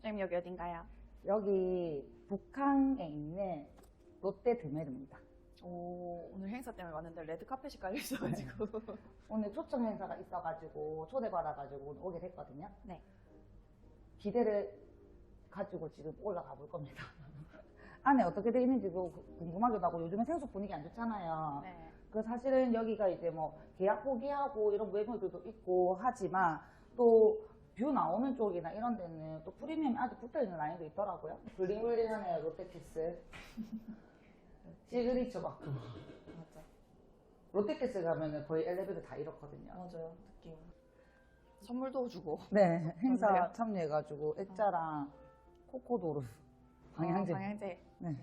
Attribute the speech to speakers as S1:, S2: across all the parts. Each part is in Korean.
S1: 선생님 여기 어딘가요?
S2: 여기 북한에 있는 롯데 드메르입니다.
S1: 오 오늘 행사 때문에 왔는데 레드 카펫이 깔려 있어가지고
S2: 오늘 초청 행사가 있어가지고 초대받아가지고 오늘 오게 됐거든요.
S1: 네.
S2: 기대를 가지고 지금 올라가 볼 겁니다. 안에 어떻게 돼 있는지 도 궁금하기도 하고 요즘에 생수 분위기 안 좋잖아요.
S1: 네.
S2: 그 사실은 여기가 이제 뭐 계약 포기하고 이런 외모들도 있고 하지만 또 뷰 나오는 쪽이나 이런 데는 또 프리미엄이 아직 붙어 있는 라인도 있더라고요. 블링블링하네요 롯데캐슬. 시그니처 마크.
S1: 맞아
S2: 롯데캐슬 가면은 거의 엘리베이터 다 이렇거든요.
S1: 맞아요 느낌 선물도 주고
S2: 네, 행사? 참여해가지고 액자랑 코코도르 방향제.
S1: 어, 방향제
S2: 네.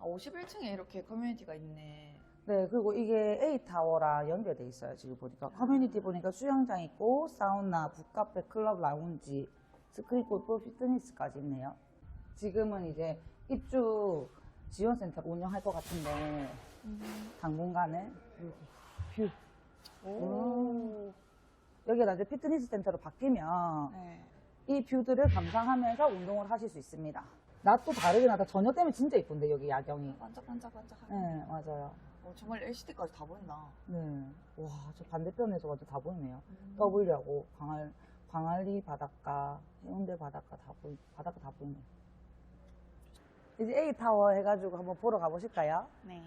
S1: 아, 51층에 이렇게 커뮤니티가 있네
S2: 네, 그리고 이게 A타워랑 연결돼 있어요. 지금 보니까. 커뮤니티 보니까 수영장 있고, 사우나, 북카페, 클럽, 라운지, 스크린 골프, 피트니스까지 있네요. 지금은 이제 입주 지원센터를 운영할 것 같은데, 당분간은 뷰.
S1: 오
S2: 여기가 나중에 피트니스 센터로 바뀌면
S1: 네.
S2: 이 뷰들을 감상하면서 운동을 하실 수 있습니다. 낮도 다르긴 하다. 저녁 때문에 진짜 이쁜데, 여기 야경이.
S1: 반짝반짝반짝하네
S2: 네, 맞아요.
S1: 어, 정말 LCD까지 다 보인다
S2: 네. 와, 저 반대편에서 완전 다 보이네요.
S1: 음.
S2: W하고 광안, 광안리 바닷가, 해운대 바닷가 다 보이, 바닷가 다 보이네. 이제 A타워 해가지고 한번 보러 가보실까요?
S1: 네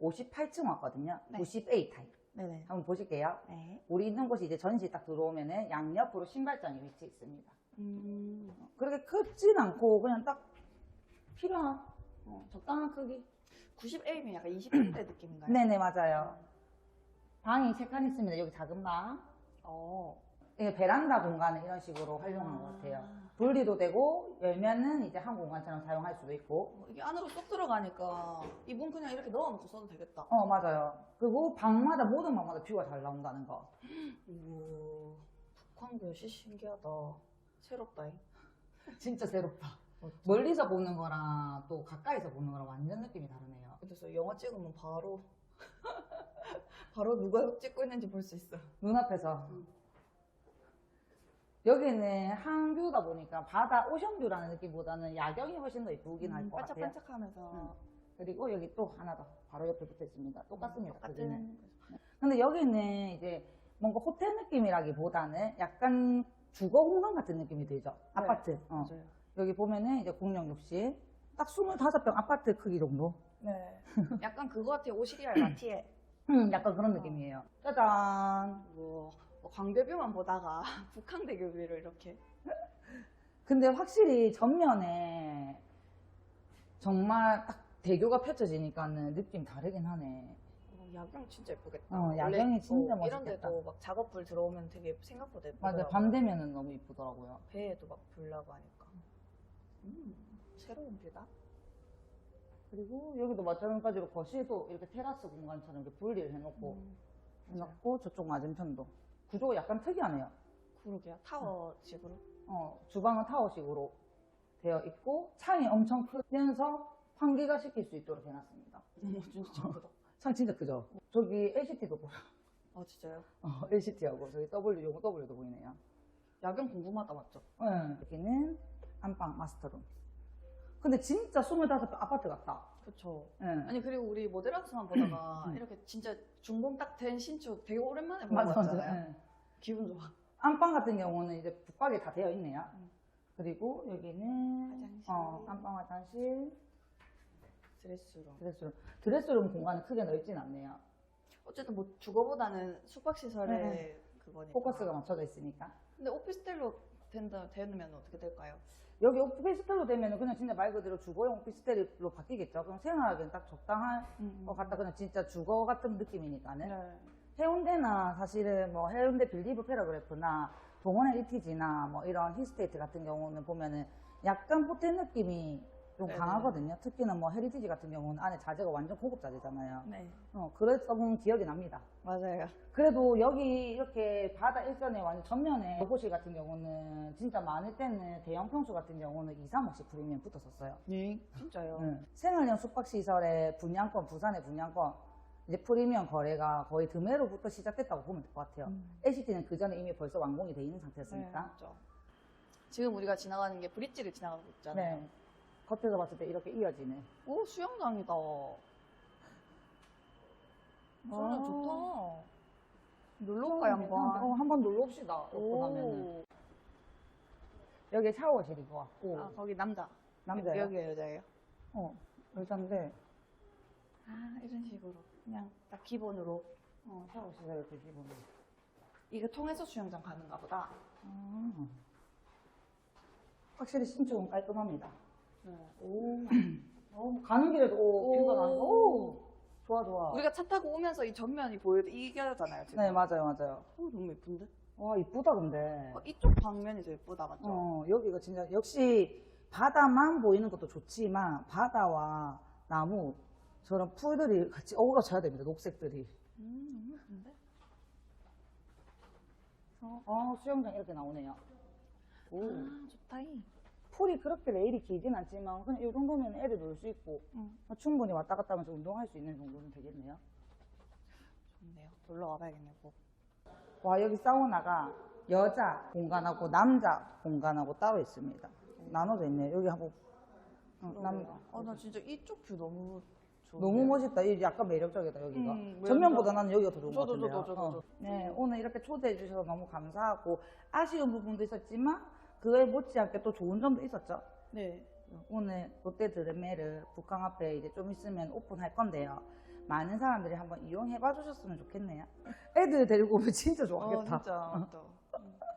S2: 58층 왔거든요.
S1: 네.
S2: 90A 타입.
S1: 네네
S2: 한번 보실게요.
S1: 네.
S2: 우리 있는 곳이 이제 전시 딱 들어오면은 양옆으로 신발장이 위치해 있습니다.
S1: 음.
S2: 그렇게 크진 않고 그냥 딱 필요한 어, 적당한 크기.
S1: 90A면 약간 20대 느낌인가요?
S2: 네네 맞아요. 방이 세 칸 있습니다. 여기 작은 방.
S1: 어.
S2: 이게 베란다 공간을 이런 식으로 활용한 것 같아요. 분리도 되고 열면은 이제 한 공간처럼 사용할 수도 있고.
S1: 어, 이게 안으로 쏙 들어가니까 이분 그냥 이렇게 넣어놓고 써도 되겠다.
S2: 어 맞아요. 그리고 방마다 모든 방마다 뷰가 잘 나온다는 거.
S1: 우와. 북한 교시 신기하다. 새롭다. 잉.
S2: 진짜 새롭다. 멀리서 보는 거랑 또 가까이서 보는 거랑 완전 느낌이 다르네요.
S1: 그래서 영화 찍으면 바로 바로 누가 찍고 있는지 볼 수 있어.
S2: 눈앞에서.
S1: 음.
S2: 여기는 항뷰다 보니까 바다 오션뷰라는 느낌보다는 야경이 훨씬 더 이쁘긴 할 것 같아요.
S1: 음, 반짝반짝하면서
S2: 음. 그리고 여기 또 하나 더 바로 옆에 붙어 있습니다. 똑같습니다.
S1: 음, 똑같은.
S2: 근데 여기는 이제 뭔가 호텔 느낌이라기보다는 약간 주거 공간 같은 느낌이 들죠. 아파트. 어.
S1: 맞아요.
S2: 여기 보면은 이제 공용 욕실. 딱 25평 아파트 크기 정도?
S1: 네. 약간 그거 같아요. 오시리알 마티에.
S2: 음, 약간 그런 느낌이에요. 짜잔.
S1: 우와. 뭐 광대뷰만 보다가 북한대교 뷰를 이렇게.
S2: 근데 확실히 전면에 정말 딱 대교가 펼쳐지니까는 느낌 다르긴 하네.
S1: 어, 야경 진짜 예쁘겠다.
S2: 어,
S1: 원래
S2: 야경이 진짜
S1: 어, 이런
S2: 멋있겠다.
S1: 데도 막 작업불 들어오면 되게 생각보다 예쁘더라고요.
S2: 맞아, 밤 되면은 너무 이쁘더라고요.
S1: 배에도 막 불 나고 하니까. 음, 새로운 뷰다.
S2: 그리고 여기도 마찬가지로 거실도 이렇게 테라스 공간처럼 이렇게 분리를 해놓고,
S1: 음,
S2: 해놓고 저쪽 맞은편도. 구조가 약간 특이하네요.
S1: 그러게요. 타워식으로.
S2: 어, 주방은 타워식으로 되어 있고, 창이 엄청 크면서 환기가 시킬 수 있도록 해놨습니다.
S1: 어머, 진짜 예쁘다.
S2: 창 진짜 크죠? 저기 LCT도 보여.
S1: 아, 진짜요?
S2: 어, LCT하고 저기 W, 요거 W도 보이네요.
S1: 야경 궁금하다, 맞죠?
S2: 네. 여기는 안방 마스터룸. 근데 진짜 25평 아파트 같다.
S1: 그쵸.
S2: 네.
S1: 아니, 그리고 우리 모델하우스만 보다가 이렇게 진짜 중공 딱 된 신축 되게 오랜만에 보는
S2: 맞아,
S1: 거
S2: 맞아.
S1: 같잖아요.
S2: 네.
S1: 기분 좋아.
S2: 안방 같은 경우는 이제 북박이 다 되어 있네요.
S1: 음.
S2: 그리고 여기는
S1: 화장실.
S2: 어, 안방 화장실,
S1: 드레스룸.
S2: 드레스룸. 드레스룸 공간은 크게 넓진 않네요.
S1: 어쨌든 뭐 주거보다는 숙박시설의
S2: 네,
S1: 그거니까.
S2: 포커스가 맞춰져 있으니까.
S1: 근데 오피스텔로 된다, 되면 어떻게 될까요?
S2: 여기 오피스텔로 되면은 그냥 진짜 말 그대로 주거용 오피스텔로 바뀌겠죠. 그럼 생활하기엔 딱 적당한 것 같다. 그냥 진짜 주거 같은 느낌이니까는.
S1: 네.
S2: 해운대나 사실은 뭐 해운대 빌리브 패러그래프나 동원 헤리티지나 뭐 이런 힐스테이트 같은 경우는 보면은 약간 호텔 느낌이 좀
S1: 네네.
S2: 강하거든요. 특히나 뭐 헤리티지 같은 경우는 안에 자재가 완전 고급 자재잖아요.
S1: 네.
S2: 어, 그랬던 기억이 납니다.
S1: 맞아요.
S2: 그래도 여기 이렇게 바다 일선에 완전 전면에 로고실 같은 경우는 진짜 많을 때는 대형 평수 같은 경우는 2, 3억씩 프리미엄 붙었었어요.
S1: 네. 진짜요?
S2: 네. 생활형 숙박시설의 분양권, 부산의 분양권, 이제 프리미엄 거래가 거의 드메로부터 시작됐다고 보면 될 것 같아요.
S1: 음.
S2: LCT는 그 전에 이미 벌써 완공이 돼 있는
S1: 네,
S2: 상태였으니까.
S1: 맞죠. 지금 우리가 지나가는 게 브릿지를 지나가고 있잖아요.
S2: 네. 겉에서 봤을 때 이렇게 이어지네.
S1: 오 수영장이다. 수영장 좋다. 놀러 올까요 한번?
S2: 어, 한번 놀러 옵시다. 오고 가면은.
S1: 오.
S2: 여기 샤워실인 것 같고.
S1: 아 거기 남자.
S2: 남자예요?
S1: 여기가 여자예요?
S2: 어, 여잔데,
S1: 아 이런 식으로 그냥 딱 기본으로
S2: 어, 샤워실에 이렇게 기본으로.
S1: 이게 통해서 수영장 가는가 보다.
S2: 아. 확실히 신축은 깔끔합니다.
S1: 오.
S2: 어, 가는 길에도 오,
S1: 오.
S2: 뷰가 나는 거. 오, 좋아, 좋아.
S1: 우리가 차 타고 오면서 이 전면이 보여도 이게잖아요 지금.
S2: 네, 맞아요, 맞아요.
S1: 오, 너무 예쁜데?
S2: 와, 이쁘다, 근데.
S1: 어, 이쪽 방면이 더 예쁘다 맞죠?
S2: 어, 여기가 진짜, 역시 바다만 보이는 것도 좋지만, 바다와 나무, 저런 풀들이 같이 어우러져야 됩니다, 녹색들이.
S1: 음 너무 예쁜데? 어,
S2: 어, 수영장 이렇게 나오네요. 오.
S1: 아 좋다 이.
S2: 풀이 그렇게 레일이 길진 않지만, 그냥 이 정도면 애들 놀수 있고,
S1: 응.
S2: 충분히 왔다 갔다 하면서 운동할 수 있는 정도는 되겠네요.
S1: 좋네요. 놀러 와봐야겠네요. 꼭.
S2: 와 여기 사우나가 여자 공간하고 남자 공간하고 따로 있습니다. 나눠져 있네요. 여기 한번 어, 남,
S1: 아나 진짜 이쪽 뷰 너무 좋은데.
S2: 너무 멋있다. 이 약간 매력적이다 여기가.
S1: 음,
S2: 전면보다 나는 여기가 더 좋은 것
S1: 저도,
S2: 같은데요.
S1: 저도, 저도,
S2: 어.
S1: 저도.
S2: 네 오늘 이렇게 초대해 주셔서 너무 감사하고 아쉬운 부분도 있었지만 그에 못지않게 또 좋은 점도 있었죠.
S1: 네.
S2: 오늘 롯데 드레메르 북강 앞에 이제 좀 있으면 오픈할 건데요. 많은 사람들이 한번 이용해 봐 주셨으면 좋겠네요. 애들 데리고 오면 진짜
S1: 어
S2: 좋아하겠다.
S1: 진짜. 또